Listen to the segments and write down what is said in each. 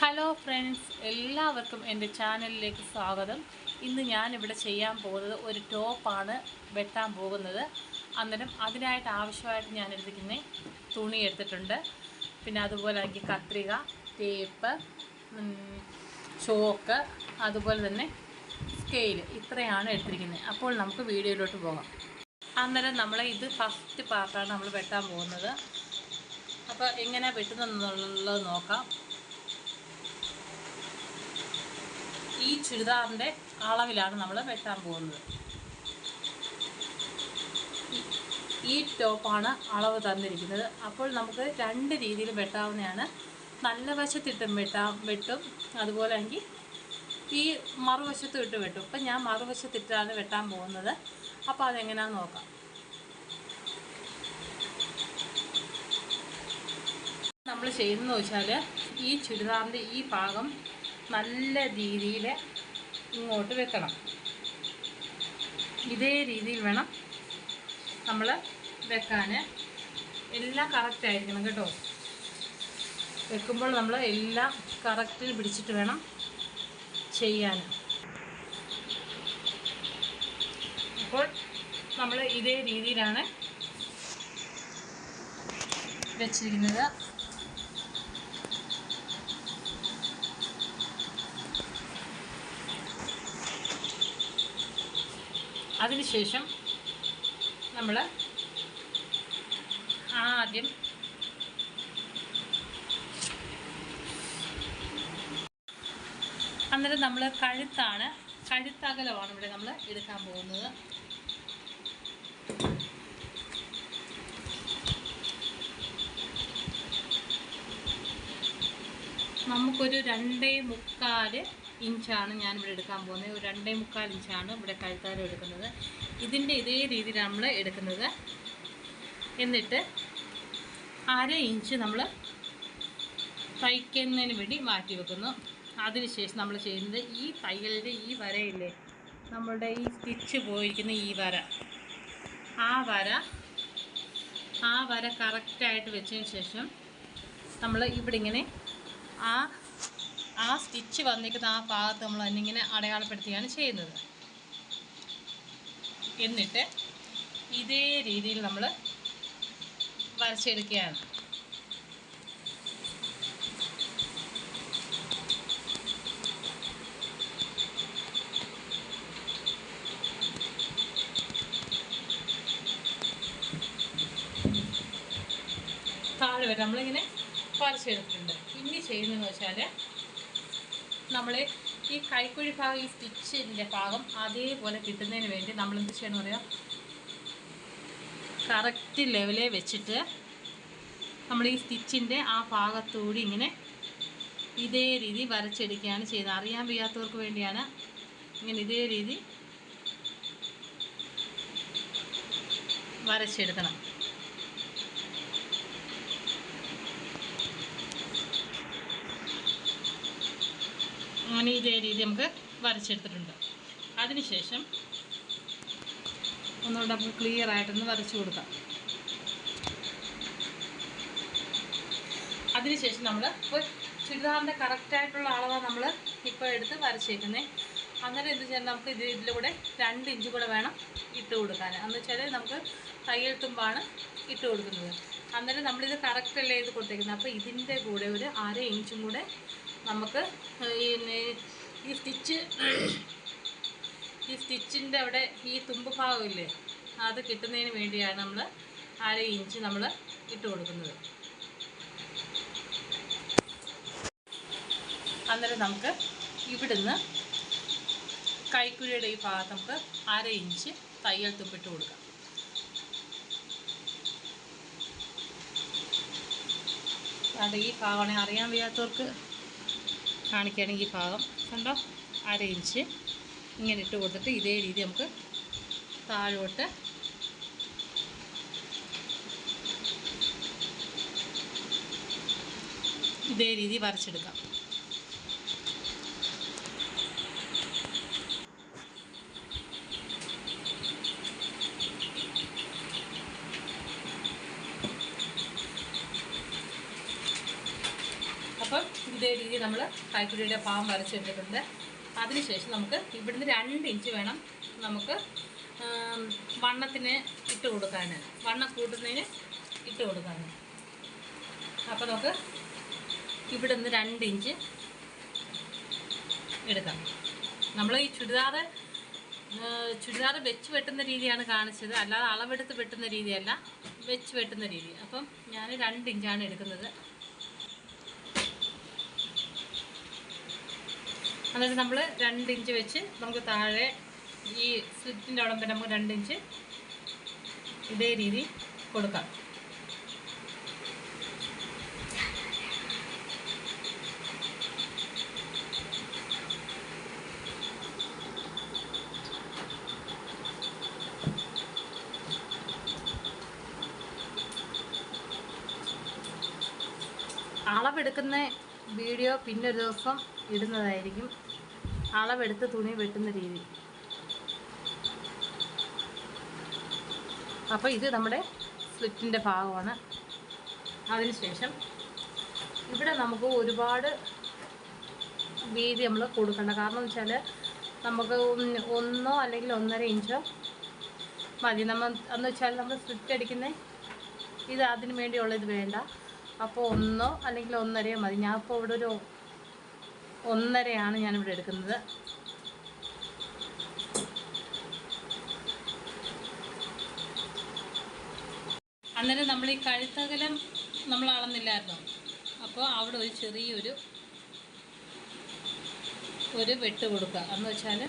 Hello friends എല്ലാവർക്കും എന്റെ ചാനലിലേക്ക് സ്വാഗതം. ഇന്ന് ഞാനിവിടെ ചെയ്യാൻ പോകുന്നത് ഒരു ടോപ്പാണ് വെട്ടാൻ പോകുന്നത്. അന്നേരം അതിനായിട്ട് ആവശ്യമായിട്ട് ഞാൻ എടുത്തിരിക്കുന്ന തുണി എടുത്തിട്ടുണ്ട്. പിന്നെ അതുപോലെ എനിക്ക് കത്രിക ടേപ്പ് ചോക്ക് അതുപോലെ തന്നെ സ്കെയിൽ ഇത്രയാണ് എടുത്തിരിക്കുന്നത്. അപ്പോൾ നമുക്ക് വീഡിയോയിലോട്ട് പോകാം. അന്നേരം നമ്മൾ ഇത് ഫസ്റ്റ് പാർട്ടാണ് നമ്മൾ വെട്ടാൻ പോകുന്നത്. അപ്പോൾ എങ്ങനെ വെട്ടുന്നതെന്നുള്ളത് നോക്കാം. ഈ ചുരിദാറിന്റെ അളവിലാണ് നമ്മൾ വെട്ടാൻ പോകുന്നത്. ഈ- ടോപ്പാണ് അളവ് തന്നിരിക്കുന്നത്. അപ്പോൾ നമുക്ക് രണ്ട് രീതിയിൽ വെട്ടാവുന്നതാണ്. നല്ല വശത്തിട്ടും വെട്ടാം വെട്ടും. അതുപോലെ എങ്കിൽ ഈ മറുവശത്തും ഇട്ട് വെട്ടും. ഇപ്പം ഞാൻ മറുവശത്തിട്ടാണ് വെട്ടാൻ പോകുന്നത്. അപ്പോൾ അതെങ്ങനെയാണെന്ന് നോക്കാം. നമ്മൾ ചെയ്യുന്നതെന്ന് വെച്ചാൽ ഈ ചുരിദാറിന്റെ ഈ ഭാഗം നല്ല രീതിയിൽ ഇങ്ങോട്ട് വെക്കണം. ഇതേ രീതിയിൽ വേണം നമ്മൾ വെക്കാൻ എല്ലാം കറക്റ്റ് ആയിരിക്കണം കേട്ടോ. വെക്കുമ്പോൾ നമ്മൾ എല്ലാം കറക്റ്റിൽ പിടിച്ചിട്ട് വേണം ചെയ്യാൻ അപ്പോൾ നമ്മൾ ഇതേ രീതിയിലാണ് വെച്ചിരിക്കുന്നത്. അതിനുശേഷം നമ്മൾ ആദ്യം അന്നേരം നമ്മൾ കഴുത്താണ് കഴുത്തകലമാണ് ഇവിടെ നമ്മൾ എടുക്കാൻ പോകുന്നത്. നമുക്കൊരു രണ്ടേ മുക്കാൽ ഇഞ്ചാണ് ഇവിടെ എടുക്കാൻ പോകുന്നത്. ഒരു രണ്ടേ മുക്കാൽ ഇഞ്ചാണ് ഇവിടെ കഴുത്താരം എടുക്കുന്നത്. ഇതിന്റെ ഇതേ രീതിയിൽ നമ്മൾ എടുക്കുന്നത്. എന്നിട്ട് അര ഇഞ്ച് നമ്മൾ തയ്ക്കുന്നതിന് വേണ്ടി മാറ്റി വെക്കുന്നു. അതിനുശേഷം നമ്മൾ ചെയ്യുന്നത് ഈ തയ്യലിന്റെ ഈ വരയില്ലേ നമ്മളുടെ ഈ സ്റ്റിച്ച് പോയിരിക്കുന്ന ഈ വര. ആ വര ആ വര കറക്റ്റായിട്ട് വെച്ചതിന് ശേഷം നമ്മൾ ഇവിടെ ഇങ്ങനെ ആ ആ സ്റ്റിച്ച് വന്നിരിക്കുന്ന ആ ഭാഗത്ത് നമ്മൾ അതിനിങ്ങനെ അടയാളപ്പെടുത്തുകയാണ് ചെയ്യുന്നത്. എന്നിട്ട് ഇതേ രീതിയിൽ നമ്മൾ വരച്ചെടുക്കുകയാണ്. താഴെ വരെ നമ്മളിങ്ങനെ വരച്ചെടുത്തിട്ടുണ്ട്. ഇനി ചെയ്യുന്നതെന്ന് വെച്ചാൽ നമ്മൾ ഈ കൈക്കുഴി ഭാഗം ഈ സ്റ്റിച്ചിന്റെ ഭാഗം അതേപോലെ കിട്ടുന്നതിന് വേണ്ടി നമ്മൾ എന്ത് ചെയ്യണമെന്ന് പറയാം കറക്റ്റ് ലെവലിൽ വെച്ചിട്ട് നമ്മൾ ഈ സ്റ്റിച്ചിന്റെ ആ ഭാഗത്തൂടി ഇങ്ങനെ ഇതേ രീതി വരച്ചെടുക്കുകയാണ് ചെയ്യുന്നത്. അറിയാൻ വയ്യാത്തവർക്ക് വേണ്ടിയാണ് ഇങ്ങനെ ഇതേ രീതി വരച്ചെടുക്കണം. അങ്ങനെ ഇതേ രീതി നമുക്ക് വരച്ചെടുത്തിട്ടുണ്ട്. അതിനുശേഷം ഒന്നുകൂടെ നമുക്ക് ക്ലിയർ ആയിട്ടൊന്ന് വരച്ചു കൊടുക്കാം. അതിനുശേഷം നമ്മൾ ഇപ്പോൾ ചുരിദാറിന്റെ കറക്റ്റായിട്ടുള്ള അളവാണ് നമ്മൾ ഇപ്പോൾ എടുത്ത് വരച്ചേക്കുന്നത് അന്നേരം എന്ത് ചെയ്യണം നമുക്ക് ഇത് ഇതിലൂടെ രണ്ട് ഇഞ്ച് കൂടെ വേണം ഇട്ട് കൊടുക്കാൻ. എന്ന് വെച്ചാൽ നമുക്ക് തയ്യൽ തുമ്പാണ് ഇട്ട് കൊടുക്കുന്നത്. അന്നേരം നമ്മളിത് കറക്റ്റ് അല്ലേ ഇത് കൊടുത്തേക്കുന്നത്? അപ്പോൾ ഇതിന്റെ കൂടെ ഒരു അര ഇഞ്ചും കൂടെ നമുക്ക് ഈ ഈ സ്റ്റിച്ച് ഈ സ്റ്റിച്ചിന്റെ അവിടെ ഈ തുമ്പ് ഭാഗമില്ലേ അത് കിട്ടുന്നതിന് വേണ്ടിയാണ് നമ്മൾ അര ഇഞ്ച് നമ്മൾ ഇട്ട് കൊടുക്കുന്നത്. അന്നേരം നമുക്ക് ഇവിടുന്ന് കൈക്കുഴിയുടെ ഈ ഭാഗത്ത് നമുക്ക് അര ഇഞ്ച് തയ്യൽ തുമ്പിട്ട് കൊടുക്കാം. അത് ഈ ഭാഗമാണെങ്കിൽ അറിയാൻ വയ്യാത്തവർക്ക് കാണിക്കുകയാണെങ്കിൽ ഭാഗം കണ്ടോ? അര ഇഞ്ച് ഇങ്ങനെ ഇട്ട് കൊടുത്തിട്ട് ഇതേ രീതി നമുക്ക് താഴോട്ട് ഇതേ രീതി വരച്ചെടുക്കാം അപ്പം ഇതേ രീതി നമ്മൾ കൈക്കുഴിയുടെ പാവം വരച്ചെടുത്തിട്ടുണ്ട്. അതിനുശേഷം നമുക്ക് ഇവിടുന്ന് രണ്ട് ഇഞ്ച് വേണം നമുക്ക് വണ്ണത്തിന് ഇട്ട് കൊടുക്കാൻ വണ്ണം കൂട്ടുന്നതിന് ഇട്ട് കൊടുക്കാൻ അപ്പോൾ നമുക്ക് ഇവിടുന്ന് രണ്ട് ഇഞ്ച് എടുക്കാം. നമ്മൾ ഈ ചുരിദാർ ചുരിദാർ വെച്ച് വെട്ടുന്ന രീതിയാണ് കാണിച്ചത്. അല്ലാതെ അളവെടുത്ത് വെട്ടുന്ന രീതിയല്ല വെച്ച് വെട്ടുന്ന രീതി. അപ്പം ഞാൻ രണ്ട് ഇഞ്ചാണ് എടുക്കുന്നത്. എന്നിട്ട് നമ്മൾ രണ്ട് ഇഞ്ച് വെച്ച് നമുക്ക് താഴെ ഈ സ്ലിറ്റിന്റെ അവിടെ തന്നെ നമുക്ക് രണ്ട് ഇഞ്ച് ഇതേ രീതി കൊടുക്കാം. അളവെടുക്കുന്ന വീഡിയോ പിന്നൊരു ദിവസം ഇടുന്നതായിരിക്കും. അളവെടുത്ത് തുണി വെട്ടുന്ന രീതി. അപ്പോൾ ഇത് നമ്മുടെ സ്ലിറ്റിന്റെ ഭാഗമാണ്. അതിനുശേഷം ഇവിടെ നമുക്ക് ഒരുപാട് വീതി നമ്മൾ കൊടുക്കണ്ട. കാരണം എന്ന് വെച്ചാൽ നമുക്ക് ഒന്നോ അല്ലെങ്കിൽ ഒന്നര ഇഞ്ചോ മതി. നമ്മൾ എന്ന് വെച്ചാൽ നമ്മൾ സ്ലിറ്റ് അടിക്കുന്ന ഇത് അതിന് വേണ്ടിയുള്ളത് വേണ്ട. അപ്പോൾ ഒന്നോ അല്ലെങ്കിൽ ഒന്നരയോ മതി. ഞാൻ ഇപ്പോൾ ഇവിടെ ഒരു ഒന്നരയാണ് ഞാനിവിടെ എടുക്കുന്നത്. അന്നേരം നമ്മൾ ഈ കഴുത്തകലം നമ്മൾ അളന്നില്ലായിരുന്നോ? അപ്പോൾ അവിടെ ഒരു ചെറിയൊരു ഒരു വെട്ട് കൊടുക്കുക. എന്ന് വെച്ചാൽ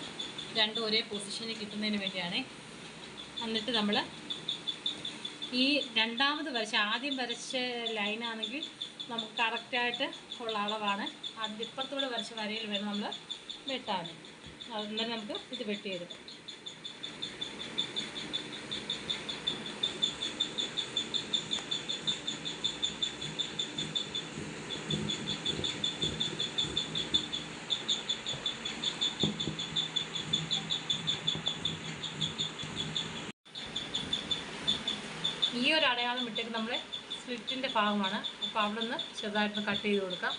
രണ്ടും ഒരേ പൊസിഷനിൽ കിട്ടുന്നതിന് വേണ്ടിയാണ്. എന്നിട്ട് നമ്മൾ ഈ രണ്ടാമത് വരച്ച ആദ്യം വരച്ച ലൈനാണെങ്കിൽ നമുക്ക് കറക്റ്റായിട്ട് ഉള്ള അളവാണ്. അതിന്റെ ഇപ്പുറത്തൂടെ വരച്ച വരയിൽ വേണം നമ്മൾ വെട്ടാൻ അന്നേരം നമുക്ക് ഇത് വെട്ടിയെടുക്കാം. ഈ ഒരു അടയാളം ഇട്ടേക്ക് നമ്മൾ സ്ലിറ്റിന്റെ ഭാഗമാണ്. അപ്പോൾ അവിടെ നിന്ന് ചെറുതായിട്ട് കട്ട് ചെയ്ത് കൊടുക്കാം.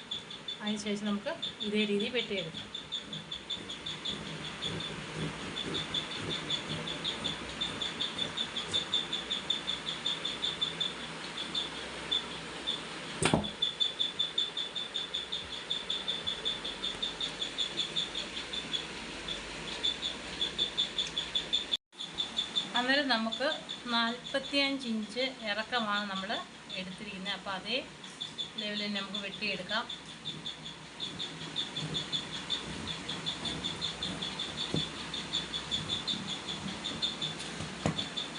അതിനുശേഷം നമുക്ക് ഇതേ രീതിയിൽ വെട്ടിയെടുക്കാം. അന്നേരം നമുക്ക് നാൽപ്പത്തിയഞ്ച് ഇഞ്ച് ഇറക്കമാണ് നമ്മൾ എടുത്തിരിക്കുന്നത്. അപ്പോൾ അതേ ലെവലിൽ നമുക്ക് വെട്ടിയെടുക്കാം.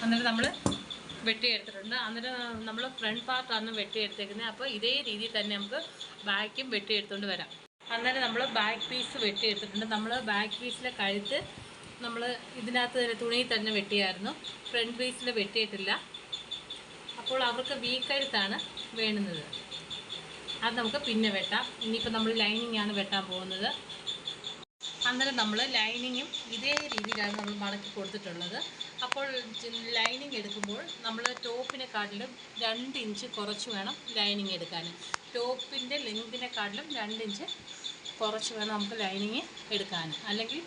അന്നേരം നമ്മൾ വെട്ടിയെടുത്തിട്ടുണ്ട്. അന്നേരം നമ്മൾ ഫ്രണ്ട് പാർട്ടാണ് വെട്ടിയെടുത്തേക്കുന്നത്. അപ്പോൾ ഇതേ രീതിയിൽ തന്നെ നമുക്ക് ബാക്കും വെട്ടിയെടുത്തുകൊണ്ട് വരാം. അന്നേരം നമ്മൾ ബാക്ക് പീസ് വെട്ടിയെടുത്തിട്ടുണ്ട്. നമ്മൾ ബാക്ക് പീസിലെ കഴുത്ത് നമ്മൾ ഇതിനകത്ത് തുണിയിൽ തന്നെ വെട്ടിയായിരുന്നു. ഫ്രണ്ട് പീസിൽ വെട്ടിയിട്ടില്ല. അപ്പോൾ അവർക്ക് വീക്കരുത്താണ് വേണുന്നത് അത് നമുക്ക് പിന്നെ വെട്ടാം. ഇനിയിപ്പോൾ നമ്മൾ ലൈനിങ് ആണ് വെട്ടാൻ പോകുന്നത്. അന്നേരം നമ്മൾ ലൈനിങ്ങും ഇതേ രീതിയിലാണ് നമ്മൾ മടക്കി കൊടുത്തിട്ടുള്ളത്. അപ്പോൾ ലൈനിങ് എടുക്കുമ്പോൾ നമ്മൾ ടോപ്പിനെക്കാട്ടിലും രണ്ട് ഇഞ്ച് കുറച്ച് വേണം ലൈനിങ് എടുക്കാൻ. ടോപ്പിന്റെ ലെങ്തിനെക്കാട്ടിലും രണ്ട് ഇഞ്ച് കുറച്ച് വേണം നമുക്ക് ലൈനിങ് എടുക്കാൻ. അല്ലെങ്കിൽ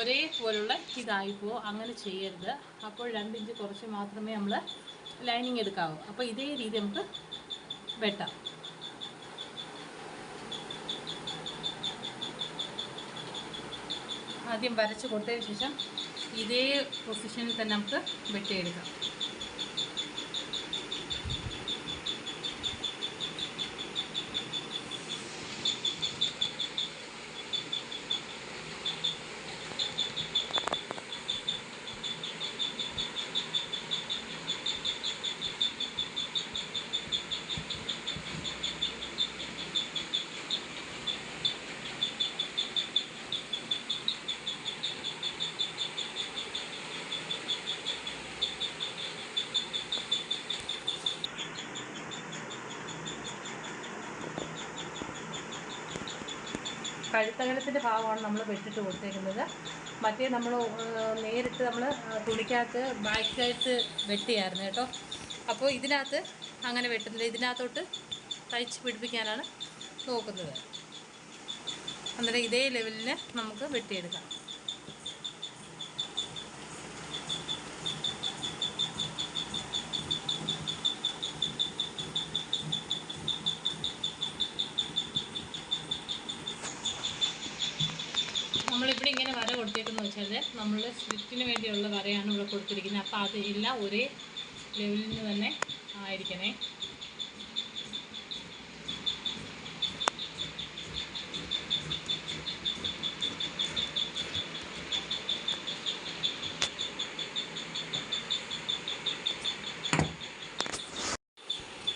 ഒരേപോലുള്ള ഇതായിപ്പോ അങ്ങനെ ചെയ്യരുത്. അപ്പോൾ രണ്ട് ഇഞ്ച് കുറച്ച് മാത്രമേ നമ്മൾ ലൈനിങ് എടുക്കാവും. അപ്പോൾ ഇതേ രീതി നമുക്ക് വെട്ടാം. ആദ്യം വരച്ച് കൊടുത്തതിന് ശേഷം ഇതേ പൊസിഷനിൽ തന്നെ നമുക്ക് വെട്ടിയെടുക്കാം. കഴുത്തകലത്തിന്റെ ഭാഗമാണ് നമ്മൾ വെട്ടിട്ട് കൊടുത്തേക്കുന്നത്. മറ്റേ നമ്മൾ നേരിട്ട് നമ്മൾ തുണിക്കകത്ത് സൈഡ് വെട്ടിയായിരുന്നു കേട്ടോ. അപ്പോൾ ഇതിനകത്ത് അങ്ങനെ വെട്ടുന്നില്ല. ഇതിനകത്തോട്ട് തയ്ച്ച് പിടിപ്പിക്കാനാണ് നോക്കുന്നത്. അന്നേരം ഇതേ ലെവലിന് നമുക്ക് വെട്ടിയെടുക്കാം നമ്മളിവിടെ ഇങ്ങനെ വര കൊടുത്തേക്കെന്ന് വെച്ചാൽ നമ്മൾ സ്ലിറ്റിന് വേണ്ടിയുള്ള വരയാണ് ഇവിടെ കൊടുത്തിരിക്കുന്നത്. അപ്പോൾ അത് എല്ലാം ഒരേ ലെവലിൽ നിന്ന് തന്നെ ആയിരിക്കണേ.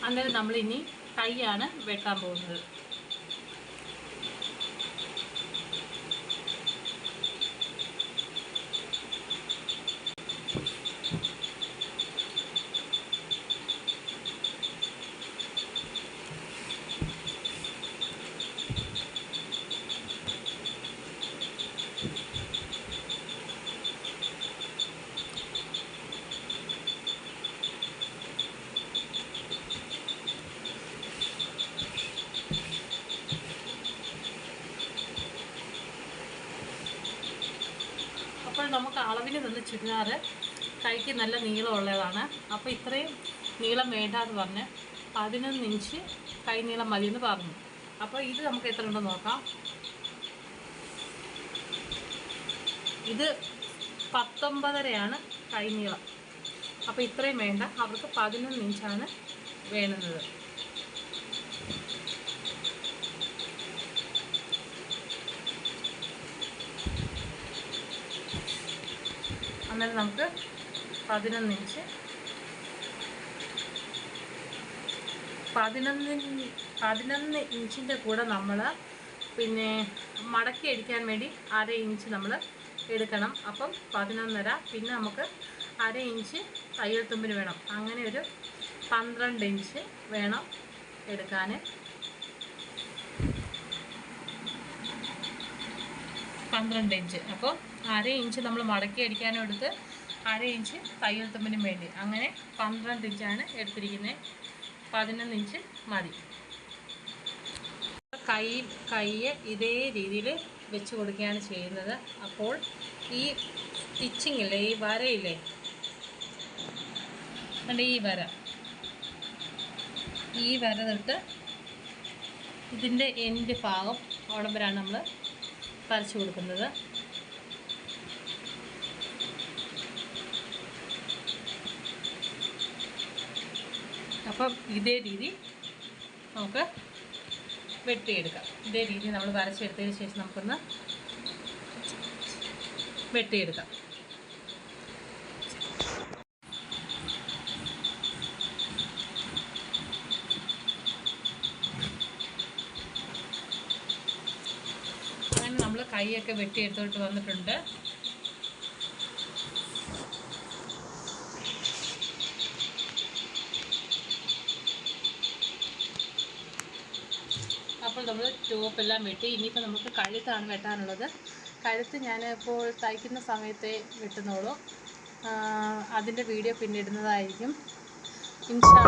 അന്നേരം നമ്മളിനി കൈയാണ് വെട്ടാൻ പോകുന്നത്. അളവിന് നിന്ന് ചുരിദാർ കൈക്ക് നല്ല നീളമുള്ളതാണ്. അപ്പോൾ ഇത്രയും നീളം വേണ്ട എന്ന് പറഞ്ഞ് പതിനൊന്ന് ഇഞ്ച് കൈ നീളം മതിയെന്ന് പറഞ്ഞു. അപ്പോൾ ഇത് നമുക്ക് എത്ര ഉണ്ടെന്ന് നോക്കാം. ഇത് പത്തൊമ്പതരയാണ് കൈ നീളം. അപ്പോൾ ഇത്രയും വേണ്ട. അവർക്ക് പതിനൊന്ന് ഇഞ്ചാണ് വേണ്ടുന്നത്. അന്നേരം നമുക്ക് പതിനൊന്ന് ഇഞ്ച്. പതിനൊന്ന് പതിനൊന്ന് ഇഞ്ചിന്റെ കൂടെ നമ്മൾ പിന്നെ മടക്കി അടിക്കാൻ വേണ്ടി അര ഇഞ്ച് നമ്മൾ എടുക്കണം. അപ്പം പതിനൊന്നര പിന്നെ നമുക്ക് അര ഇഞ്ച് തയ്യൽ തുമ്പിന് വേണം. അങ്ങനെ ഒരു പന്ത്രണ്ട് ഇഞ്ച് വേണം എടുക്കാൻ പന്ത്രണ്ട് ഇഞ്ച്. അപ്പോൾ അര ഇഞ്ച് നമ്മൾ മടക്കി അടിക്കാനും എടുത്ത് അര ഇഞ്ച് തയ്യൽ തുമ്പിനും വേണ്ടി. അങ്ങനെ പന്ത്രണ്ട് ഇഞ്ചാണ് എടുത്തിരിക്കുന്നത് പതിനൊന്ന് ഇഞ്ച് മതി. കൈ കൈയെ ഇതേ രീതിയിൽ വെച്ച് കൊടുക്കുകയാണ് ചെയ്യുന്നത്. അപ്പോൾ ഈ സ്റ്റിച്ചിങ് ഇല്ലേ ഈ വരയില്ലേ അല്ലെ ഈ വര? ഈ വര തൊട്ട് ഇതിന്റെ എൻഡ് ഭാഗം അവിടം നമ്മൾ വരച്ചു കൊടുക്കുന്നത്. അപ്പം ഇതേ രീതി നമുക്ക് വെട്ടിയെടുക്കാം. ഇതേ രീതി നമ്മൾ വരച്ചെടുത്തതിന് ശേഷം നമുക്കൊന്ന് വെട്ടിയെടുക്കാം. അങ്ങനെ വെട്ടി എടുത്തോട്ട് വന്നിട്ടുണ്ട്. അപ്പോൾ നമ്മൾ ടോപ്പെല്ലാം വെട്ടി. ഇനിയിപ്പോൾ നമുക്ക് കഴുത്താണ് വെട്ടാനുള്ളത്. കഴുത്ത് ഞാൻ ഇപ്പോൾ തയ്ക്കുന്ന സമയത്തെ വെട്ടുന്നുള്ളൂ. അതിന്റെ വീഡിയോ പിന്നിടുന്നതായിരിക്കും. ഇൻഷാ